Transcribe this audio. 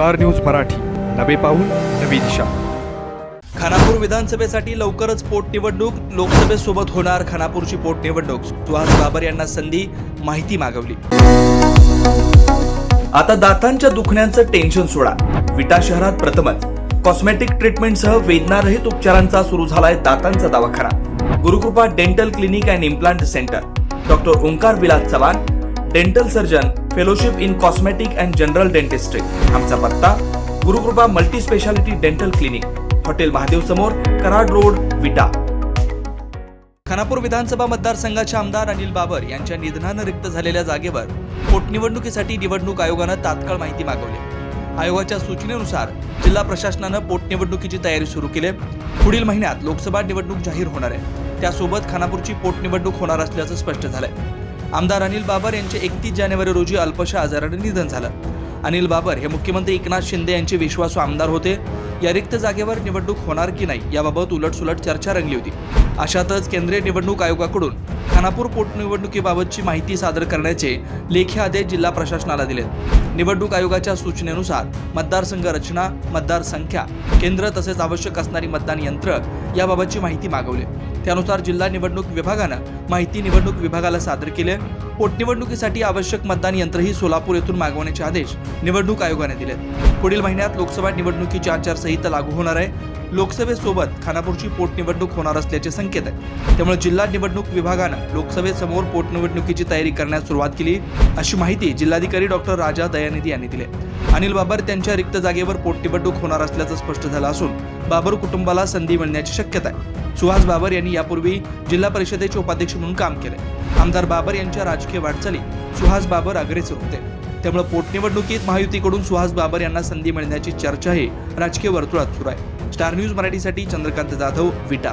Star news Marathi. नवे पाऊल नवी दिशा. खानापूर विधानसभेसाठी लवकरच पोटनिवडणूक लोकसभेसोबत होणार खानापूरची पोटनिवडणूक सुहास बाबर यांना संधी माहिती मागवली. आता दातांच्या दुखण्याचं टेन्शन सोडा. विटा शहरात प्रथमच. कॉस्मेटिक ट्रीटमेंटसह वेदनारहित उपचारांचा सुरू झालाय दातांचा दवाखाना. Gurukrupa dental clinic and implant center doctor Omkar Vilas Chavan dental surgeon fellowship in cosmetic and general dentistry आमचा पत्ता Gurukrupa multi speciality dental clinic hotel Mahadev समोर कराड रोड विटा. खानापूर विधानसभा मतदारसंघाचे आमदार अनिल बाबर यांच्या निधनानं रिक्त झालेल्या जागेवर पोटनिवडणुकीसाठी निवडणूक आयोगानं तात्काळ माहिती मागवली. आयोगाच्या सूचनेनुसार जिल्हा प्रशासनानं पोटनिवडणुकीची तयारी सुरू केली. आहे. पुढील महिन्यात लोकसभा निवडणूक जाहीर होणार आहे. त्यासोबत खानापूरची पोटनिवडणूक होणार असल्याचं स्पष्ट झालंय. आमदार अनिल बाबर यांचे एकतीस जानेवारी रोजी अल्पशा आजाराने निधन झालं. अनिल बाबर हे मुख्यमंत्री एकनाथ शिंदे यांचे विश्वासू आमदार होते. या रिक्त जागेवर निवडणूक होणार की नाही याबाबत उलटसुलट चर्चा रंगली होती. अशातच केंद्रीय निवडणूक आयोगाकडून खानापूर पोटनिवडणुकीबाबतची माहिती सादर करण्याचे लेखी आदेश जिल्हा प्रशासनाला दिलेत. निवडणूक आयोगाच्या सूचनेनुसार मतदारसंघ रचना मतदारसंख्या केंद्र तसेच आवश्यक असणारी मतदान यंत्र याबाबतची माहिती मागवली. त्यानुसार जिल्हा निवडणूक विभागानं माहिती निवडणूक विभागाला सादर केले. पोटनिवडणुकीसाठी आवश्यक मतदान यंत्रही सोलापूर येथून मागवण्याचे आदेश निवडणूक आयोगाने दिले पुढील महिन्यात लोकसभा निवडणुकीची आचारसंहिता लागू होणार आहे. लोकसभेसोबत खानापूरची पोटनिवडणूक होणार असल्याचे संकेत आहे. त्यामुळे जिल्हा निवडणूक विभागानं लोकसभेसमोर पोटनिवडणुकीची तयारी करण्यास सुरुवात केली अशी माहिती जिल्हाधिकारी डॉक्टर राजा दयानिधी यांनी दिली. अनिल बाबर त्यांच्या रिक्त जागेवर पोटनिवडणूक होणार असल्याचं स्पष्ट झालं असून बाबर कुटुंबाला संधी मिळण्याची शक्यता आहे. सुहास बाबर यांनी यापूर्वी जिल्हा परिषदेचे उपाध्यक्ष म्हणून काम केले. आमदार बाबर यांच्या राजकीय वाटचाली सुहास बाबर अग्रेसर होते. त्यामुळे पोटनिवडणुकीत महायुतीकडून सुहास बाबर यांना संधी मिळण्याची चर्चाही राजकीय वर्तुळात सुरू आहे. स्टार न्यूज मराठीसाठी चंद्रकांत जाधव विटा.